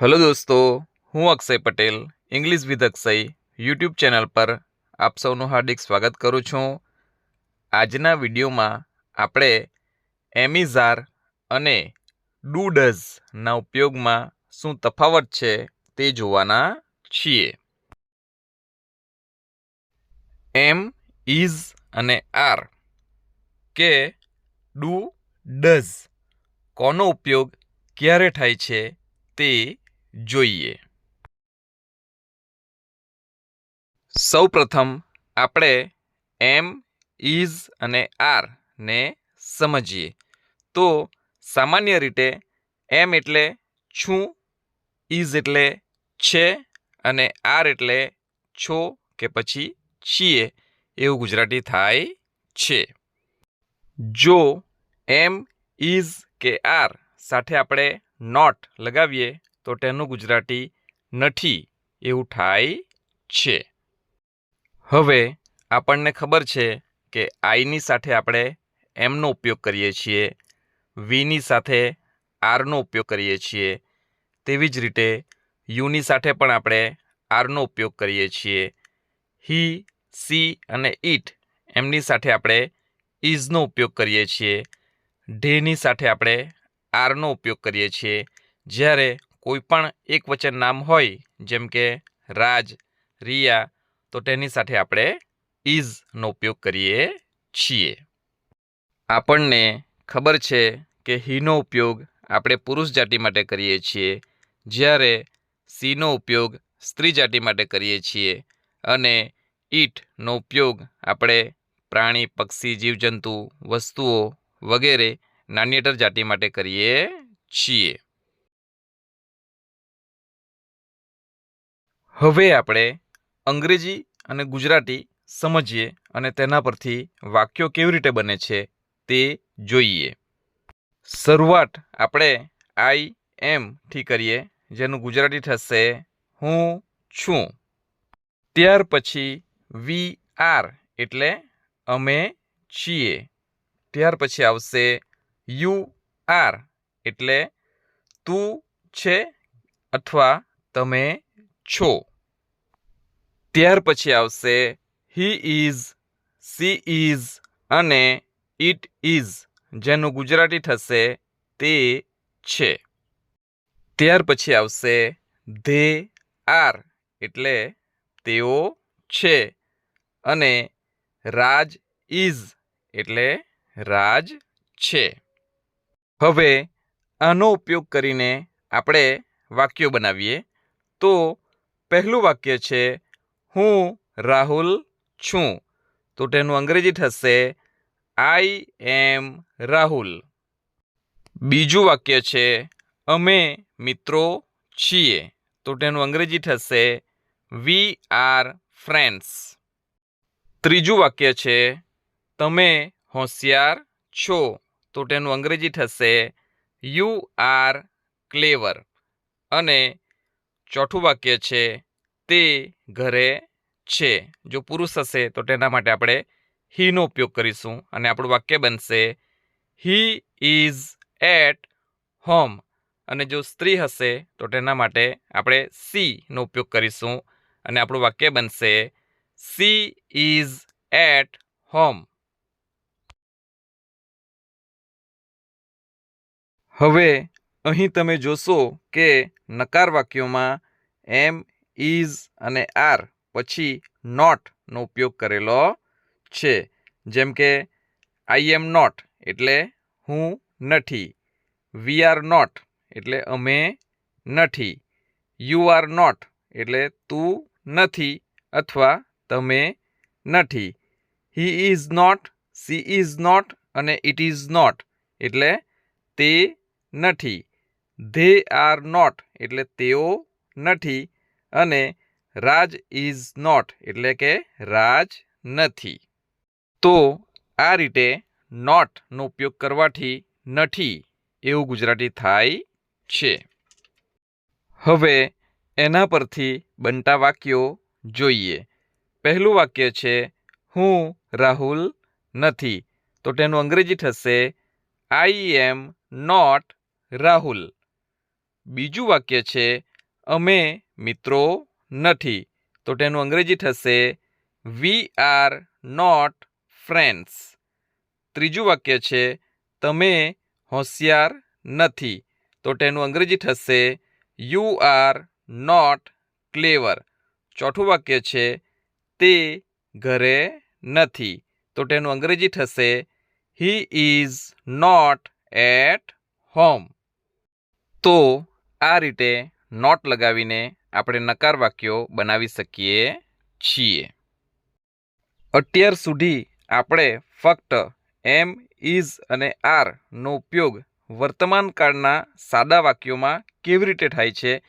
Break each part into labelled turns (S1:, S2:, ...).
S1: Hello દોસ્તો, હું Akshay Patel English with Akshay YouTube channel પર આપ સૌનું હાર્દિક સ્વાગત કરું છું. આજના વિડીયોમાં આપણે એમિઝાર અને ડુ ડઝના ઉપયોગમાં શું તફાવત છે તે જોવાના છીએ. એમ ઇઝ અને આર કે ડુ ડઝ કોનો ઉપયોગ ક્યારે થાય છે તે જોઈએ. સૌપ્રથમ આપણે એમ ઇઝ અને આર ને સમજીએ. તો સામાન્ય રીતે એમ એટલે છું ઇઝ એટલે છે અને આર એટલે છો કે પછી છીએ એવું ગુજરાતી થાય છે. જો એમ ઇઝ કે આર સાથે આપણે નોટ લગાવીએ તો તેનું ગુજરાતી નથી એવું થાય છે. હવે આપણને ખબર છે કે આઈની સાથે આપણે એમનો ઉપયોગ કરીએ છીએ વીની સાથે આરનો ઉપયોગ કરીએ છીએ. તેવી જ રીતે યુની સાથે પણ આપણે આરનો ઉપયોગ કરીએ છીએ. હી સી અને ઇટ એમની સાથે આપણે ઇઝનો ઉપયોગ કરીએ છીએ. ઢેની સાથે આપણે આરનો ઉપયોગ કરીએ છીએ. જ્યારે કોઈ પણ એક વચન નામ હોય, જેમ કે રાજ, રિયા, તો તેની સાથે આપણે ઇઝનો ઉપયોગ કરીએ છીએ. આપણને ખબર છે કે હીનો ઉપયોગ આપણે પુરુષ જાતિ માટે કરીએ છીએ, જ્યારે સીનો ઉપયોગ સ્ત્રી જાતિ માટે કરીએ છીએ, અને ઈટનો ઉપયોગ આપણે પ્રાણી, પક્ષી, જીવજંતુ, વસ્તુઓ વગેરે નાન્યતર જાતિ માટે કરીએ છીએ. હવે આપણે અંગ્રેજી અને ગુજરાતી સમજીએ અને તેના પરથી વાક્યો કેવી રીતે બને છે તે જોઈએ. શરૂઆત આપણે આઈ એમથી કરીએ, જેનું ગુજરાતી થશે હું છું. ત્યાર પછી વી આર એટલે અમે છીએ. ત્યાર પછી આવશે યુ આર એટલે તું છે અથવા તમે છો. ત્યાર પછી આવશે હી ઇઝ સી ઇઝ અને ઇટ ઇઝ જેનું ગુજરાતી થશે, તે છે. ત્યાર પછી આવશે ધે આર એટલે તેઓ છે અને રાજ ઇઝ એટલે રાજ છે. હવે આનો ઉપયોગ કરીને આપણે વાક્યો બનાવીએ. તો પહેલું વાક્ય છે, હું રાહુલ છું. તો તેનું અંગ્રેજી થશે આઈ એમ રાહુલ. બીજું વાક્ય છે, અમે મિત્રો છીએ. તો તેનું અંગ્રેજી થશે વી આર ફ્રેન્ડ્સ ત્રીજું વાક્ય છે, તમે હોશિયાર છો. તો તેનું અંગ્રેજી થશે યુ આર ક્લેવર અને ચોથું વાક્ય છે, તે ઘરે છે. જો પુરુષ હશે, તો તેના માટે આપણે હીનો ઉપયોગ કરીશું અને આપણું વાક્ય બનશે હી ઇઝ એટ હોમ અને જો સ્ત્રી હશે, તો તેના માટે આપણે સીનો ઉપયોગ કરીશું અને આપણું વાક્ય બનશે સી ઇઝ એટ હોમ હવે અહીં તમે જોશો કે નકાર વાક્યોમાં એમ ઇઝ અને આર પછી નોટનો ઉપયોગ કરેલો છે. જેમ કે, આઈ એમ નોટ એટલે હું નથી. વી આર નોટ એટલે અમે નથી. યુ આર નોટ એટલે તું નથી અથવા તમે નથી. He is not she is not અને ઇટ ઇઝ નોટ એટલે તે નથી. ધે આર નોટ એટલે તેઓ નથી અને રાજ ઇઝ નોટ, એટલે કે રાજ નથી. તો આ રીતે નોટનો ઉપયોગ કરવાથી નથી એવું ગુજરાતી થાય છે. હવે એના પરથી બનતા વાક્યો જોઈએ. પહેલું વાક્ય છે, હું રાહુલ નથી. તો તેનું અંગ્રેજી થશે આઈ એમ નોટ રાહુલ. બીજું વાક્ય છે અમે મિત્રો નથી. તો તેનું અંગ્રેજી થશે વી આર નોટ ફ્રેન્ડ્સ ત્રીજું વાક્ય છે, તમે હોશિયાર નથી. તો તેનું અંગ્રેજી થશે યુ આર નોટ ક્લેવર ચોથું વાક્ય છે, તે ઘરે નથી. તો તેનું અંગ્રેજી થશે he is not at home તો આ રીતે નોટ લગાવીને આપણે નકાર વાક્યો બનાવી શકીએ છીએ. અત્યાર સુધી આપણે ફક્ત એમ ઇઝ અને આરનો ઉપયોગ વર્તમાન કાળના સાદા વાક્યોમાં કેવી રીતે થાય છે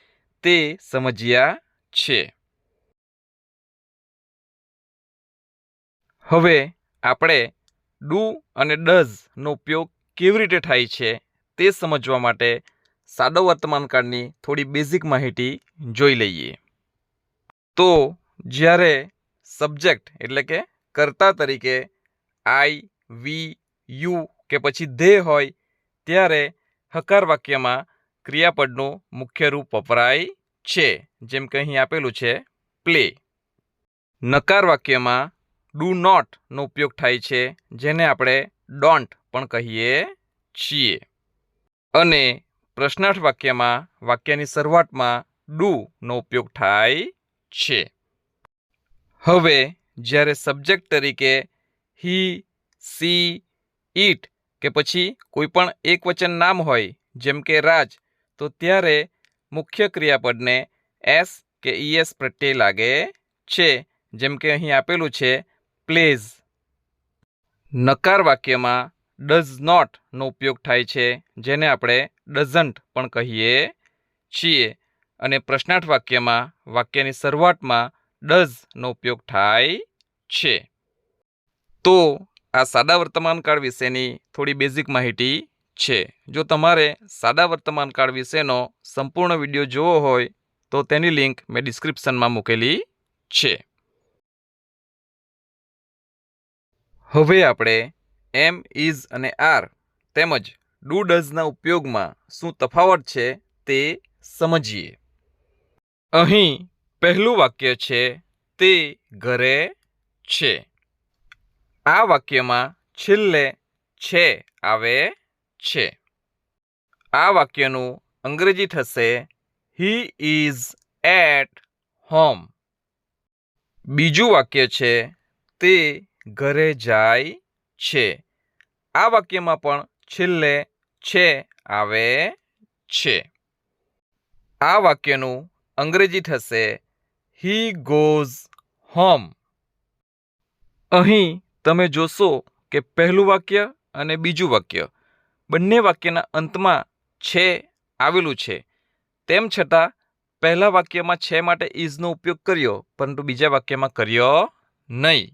S1: તે સમજ્યા છે. હવે આપણે ડુ અને ડઝનો ઉપયોગ કેવી રીતે થાય છે તે સમજવા માટે સાદો વર્તમાન કાળની થોડી બેઝિક માહિતી જોઈ લઈએ. તો જ્યારે સબ્જેક્ટ એટલે કે કર્તા તરીકે આઈ વી યુ કે પછી ધે હોય, ત્યારે હકાર વાક્યમાં ક્રિયાપદનું મુખ્ય રૂપ વપરાય છે. જેમ કે અહીં આપેલું છે પ્લે નકાર વાક્યમાં ડુ નોટનો ઉપયોગ થાય છે, જેને આપણે ડોન્ટ પણ કહીએ છીએ. અને પ્રશ્નાર્થ વાક્યમાં વાક્યની શરૂઆતમાં ડુ નો ઉપયોગ થાય છે. હવે, જ્યારે સબ્જેક્ટ તરીકે હી, સી, ઈટ કે પછી કોઈપણ એક એકવચન નામ હોય, જેમ કે રાજ, તો ત્યારે મુખ્ય ક્રિયાપદને એસ કે ઈએસ પ્રત્યય લાગે છે, જેમ કે અહીં આપેલું છે, પ્લેઝ. નકાર વાક્યમાં ડઝ નોટનો ઉપયોગ થાય છે, જેને આપણે ડઝન્ટ પણ કહીએ છીએ. અને પ્રશ્નાર્થ વાક્યમાં વાક્યની શરૂઆતમાં ડઝનો ઉપયોગ થાય છે. તો આ સાદા વર્તમાન કાળ વિશેની થોડી બેઝિક માહિતી છે. જો તમારે સાદા વર્તમાન કાળ વિશેનો સંપૂર્ણ વીડિયો જોવો હોય, તો તેની લિંક મેં ડિસ્ક્રિપ્શનમાં મૂકેલી છે. હવે આપણે એમ ઇઝ અને આર તેમજ ડુ ડઝના ઉપયોગમાં શું તફાવત છે તે સમજીએ. અહીં પહેલું વાક્ય છે, તે ઘરે છે. આ વાક્યમાં છેલ્લે છે આવે છે. આ વાક્યનું અંગ્રેજી થશે હી ઇઝ એટ હોમ બીજું વાક્ય છે, તે ઘરે જાય છે. આ વાક્યમાં પણ છેલ્લે છે, આવે છે. આ વાક્યનું અંગ્રેજી થશે હી ગોઝ હોમ અહીં તમે જોશો કે પહેલું વાક્ય અને બીજું વાક્ય બંને વાક્યના અંતમાં છે આવેલું છે. તેમ છતાં, પહેલા વાક્યમાં છે માટે ઇઝનો ઉપયોગ કર્યો, પરંતુ બીજા વાક્યમાં કર્યો નહીં.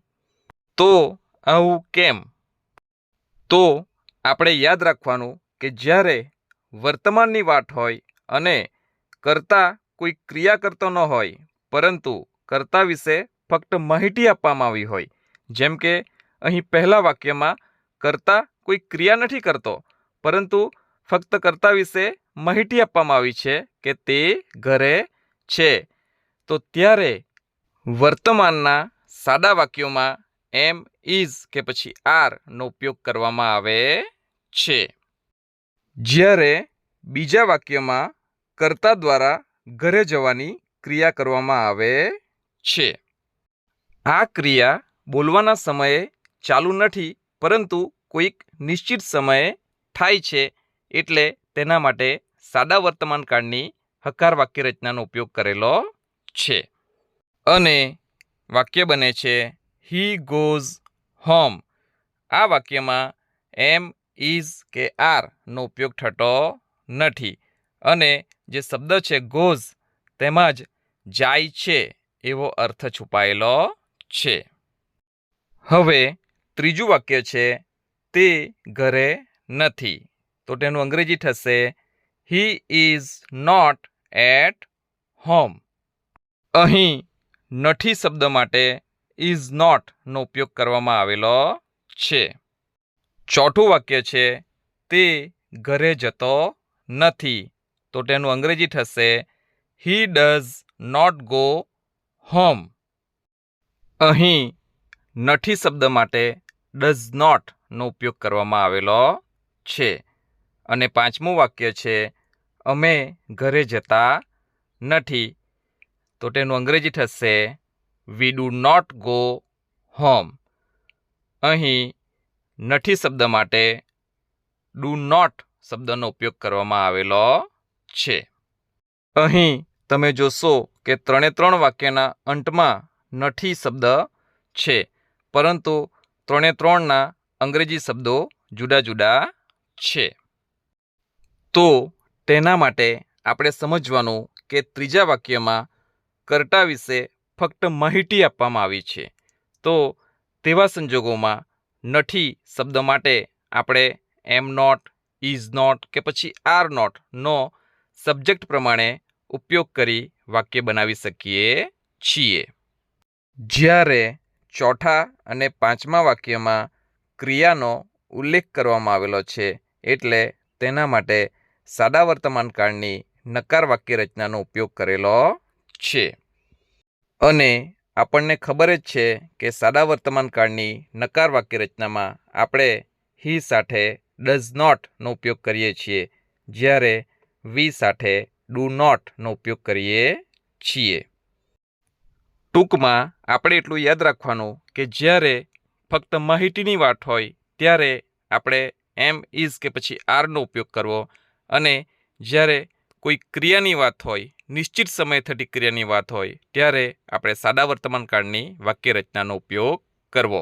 S1: તો આવું કેમ? તો આપણે યાદ રાખવાનું કે જ્યારે વર્તમાનની વાત હોય અને કરતા કોઈ ક્રિયા કરતો ન હોય, પરંતુ કર્તા વિશે ફક્ત માહિતી આપવામાં આવી હોય, જેમ કે અહીં પહેલા વાક્યમાં કર્તા કોઈ ક્રિયા નથી કરતો, પરંતુ ફક્ત કર્તા વિશે માહિતી આપવામાં આવી છે કે તે ઘરે છે. તો ત્યારે વર્તમાનના સાદા વાક્યોમાં એમ ઇઝ કે પછી આર નો ઉપયોગ કરવામાં આવે છે. જ્યારે બીજા વાક્યમાં કર્તા દ્વારા ઘરે જવાની ક્રિયા કરવામાં આવે છે. આ ક્રિયા બોલવાના સમયે ચાલુ નથી, પરંતુ કોઈક નિશ્ચિત સમયે થાય છે, એટલે તેના માટે સાદા વર્તમાન કાળની હકાર વાક્ય રચનાનો ઉપયોગ કરેલો છે. અને વાક્ય બને છે હી ગોઝ હોમ આ વાક્યમાં એમ ઇઝ કે આર નો ઉપયોગ થતો નથી. અને જે શબ્દ છે ગોઝ તેમાં જ જાય છે એવો અર્થ છુપાયેલો છે. હવે ત્રીજું વાક્ય છે તે ઘરે નથી. તો તેનું અંગ્રેજી થશે he is not at home અહીં નથી શબ્દ માટે ઇઝ નોટ નો ઉપયોગ કરવામાં આવેલો છે. ચોથું વાક્ય છે, તે ઘરે જતો નથી. તો તેનું અંગ્રેજી થશે he does not go home અહીં નથી શબ્દ માટે ડઝ નોટનો ઉપયોગ કરવામાં આવેલો છે. અને પાંચમું વાક્ય છે, અમે ઘરે જતા નથી. તો તેનું અંગ્રેજી થશે we do not go home અહીં નથી શબ્દ માટે ડુ નોટ શબ્દનો ઉપયોગ કરવામાં આવેલો છે. અહીં તમે જોશો કે ત્રણે ત્રણ વાક્યના અંતમાં નથી શબ્દ છે, પરંતુ ત્રણે ત્રણના અંગ્રેજી શબ્દો જુદા જુદા છે. તો તેના માટે આપણે સમજવાનું કે ત્રીજા વાક્યમાં કર્તા વિશે ફક્ત માહિતી આપવામાં આવી છે. તો તેવા સંજોગોમાં નથી શબ્દ માટે આપણે એમ નોટ ઇઝ નોટ કે પછી આર નોટનો સબ્જેક્ટ પ્રમાણે ઉપયોગ કરી વાક્ય બનાવી શકીએ છીએ. જ્યારે ચોથા અને પાંચમા વાક્યમાં ક્રિયાનો ઉલ્લેખ કરવામાં આવેલો છે એટલે તેના માટે સાદા વર્તમાનકાળની નકાર વાક્ય રચનાનો ઉપયોગ કરેલો છે. અને આપણને ખબર જ છે કે સાદા વર્તમાનકાળની નકાર વાક્ય રચનામાં આપણે હી સાથે ડઝ નોટનો ઉપયોગ કરીએ છીએ, જ્યારે વી સાથે ડુ નોટનો ઉપયોગ કરીએ છીએ. ટૂંકમાં આપણે એટલું યાદ રાખવાનું કે જ્યારે ફક્ત માહિતીની વાત હોય, ત્યારે આપણે એમ ઇઝ કે પછી આરનો ઉપયોગ કરવો અને જ્યારે કોઈ ક્રિયાની વાત હોય નિશ્ચિત સમય થતી ક્રિયાની વાત હોય, ત્યારે આપણે સાદા વર્તમાન કાળની વાક્ય રચનાનો ઉપયોગ કરવો.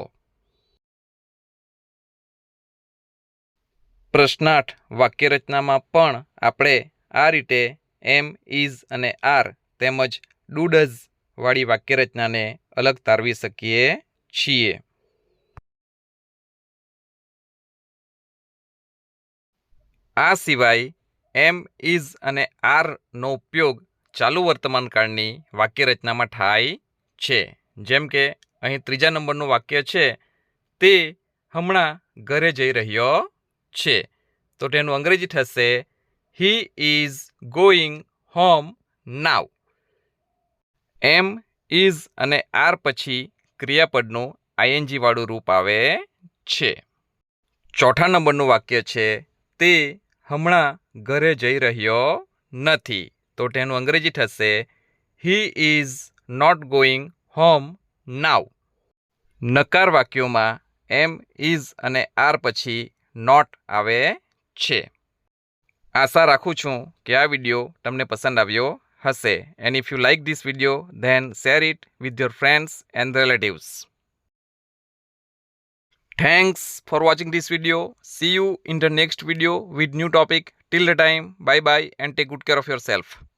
S1: પ્રશ્નાર્થ વાક્ય રચનામાં પણ આપણે આ રીતે એમ ઇઝ અને આર તેમજ ડુ ડઝ વાળી વાક્ય રચનાને અલગ તારવી શકીએ છીએ. આ સિવાય એમ ઇઝ અને આરનો ઉપયોગ ચાલુ વર્તમાનકાળની કાળની વાક્યરચનામાં થાય છે. જેમ કે, અહીં ત્રીજા નંબરનું વાક્ય છે, તે હમણાં ઘરે જઈ રહ્યો છે. તો તેનું અંગ્રેજી થશે he is going home now am is અને આર પછી ક્રિયાપદનું આઈએનજીવાળું રૂપ આવે છે. ચોથા નંબરનું વાક્ય છે, તે હમણાં ઘરે જઈ રહ્યો નથી. તો તેનું અંગ્રેજી થશે he is not going home now નકાર વાક્યોમાં એમ ઇઝ અને આર પછી નોટ આવે છે આશા રાખું છું કે આ વીડિયો તમને પસંદ આવ્યો હશે and if you like this video then share it with your friends and relatives Thanks for watching this video. See you in the next video with new topic. Till the time, bye bye and take good care of yourself.